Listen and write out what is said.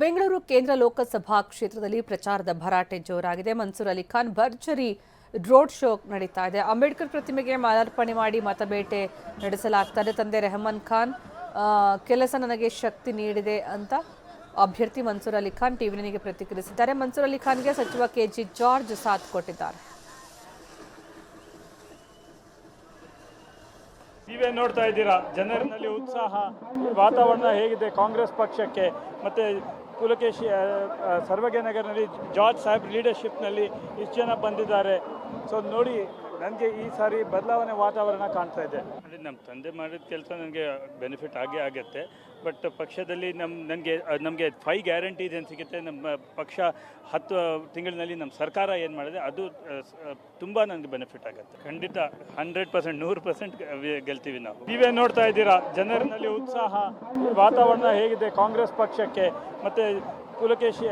ಬೆಂಗಳೂರು ಕೇಂದ್ರ ಲೋಕಸಭಾ ಕ್ಷೇತ್ರದಲ್ಲಿ ಪ್ರಚಾರದ ಭರಾಟೆ ಜೋರಾಗಿದೆ. ಮನ್ಸೂರ್ ಅಲಿ ಖಾನ್ ಭರ್ಜರಿ ರೋಡ್ ಶೋ ನಡೀತಾ ಇದೆ. ಅಂಬೇಡ್ಕರ್ ಪ್ರತಿಮೆಗೆ ಮಾಲಾರ್ಪಣೆ ಮಾಡಿ ಮತಬೇಟೆ ನಡೆಸಲಾಗ್ತದೆ. ತಂದೆ ರೆಹಮಾನ್ ಖಾನ್ ಕೆಲಸ ನನಗೆ ಶಕ್ತಿ ನೀಡಿದೆ ಅಂತ ಅಭ್ಯರ್ಥಿ ಮನ್ಸೂರ್ ಅಲಿ ಖಾನ್ ಟಿವಿ ಪ್ರತಿಕ್ರಿಯಿಸಿದ್ದಾರೆ. ಮನ್ಸೂರ್ ಅಲಿ ಖಾನ್ಗೆ ಸಚಿವ ಕೆಜಿ ಜಾರ್ಜ್ ಸಾಥ್ ಕೊಟ್ಟಿದ್ದಾರೆ. ನೀವೇ ನೋಡ್ತಾ ಇದ್ದೀರಾ? ಜನರಿನಲ್ಲಿ ಉತ್ಸಾಹ. ವಾತಾವರಣ ಹೇಗಿದೆ ಕಾಂಗ್ರೆಸ್ ಪಕ್ಷಕ್ಕೆ? ಮತ್ತು ಪುಲಕೇಶಿ ಸರ್ವಜ್ಞನಗರ್ನಲ್ಲಿ ಜಾರ್ಜ್ ಸಾಹೇಬ್ ಲೀಡರ್ಶಿಪ್ನಲ್ಲಿ ಇಷ್ಟು ಜನ ಬಂದಿದ್ದಾರೆ. ಸೊ ನೋಡಿ ನನಗೆ ಈ ಸಾರಿ ಬದಲಾವಣೆ ವಾತಾವರಣ ಕಾಣ್ತಾ ಇದೆ. ಅಂದರೆ ನಮ್ಮ ತಂದೆ ಮಾಡಿದ ಕೆಲಸ ನನಗೆ ಬೆನಿಫಿಟ್ ಆಗೇ ಆಗುತ್ತೆ. ಬಟ್ ಪಕ್ಷದಲ್ಲಿ ನಮ್ಮ ನನಗೆ ನಮಗೆ ಫೈ ಗ್ಯಾರಂಟೀಸ್ ಏನು ಸಿಗುತ್ತೆ. ನಮ್ಮ ಪಕ್ಷ ಹತ್ತು ತಿಂಗಳಿನಲ್ಲಿ ನಮ್ಮ ಸರ್ಕಾರ ಏನು ಮಾಡಿದೆ, ಅದು ತುಂಬ ನನಗೆ ಬೆನಿಫಿಟ್ ಆಗುತ್ತೆ. ಖಂಡಿತ ಹಂಡ್ರೆಡ್ ಪರ್ಸೆಂಟ್ ನೂರು ಪರ್ಸೆಂಟ್ ಗೆಲ್ತೀವಿ ನಾವು. ನೀವೇ ನೋಡ್ತಾ ಇದ್ದೀರಾ ಜನರಲ್ಲಿ ಉತ್ಸಾಹ, ವಾತಾವರಣ ಹೇಗಿದೆ ಕಾಂಗ್ರೆಸ್ ಪಕ್ಷಕ್ಕೆ, ಮತ್ತು ಪುಲಕೇಶಿ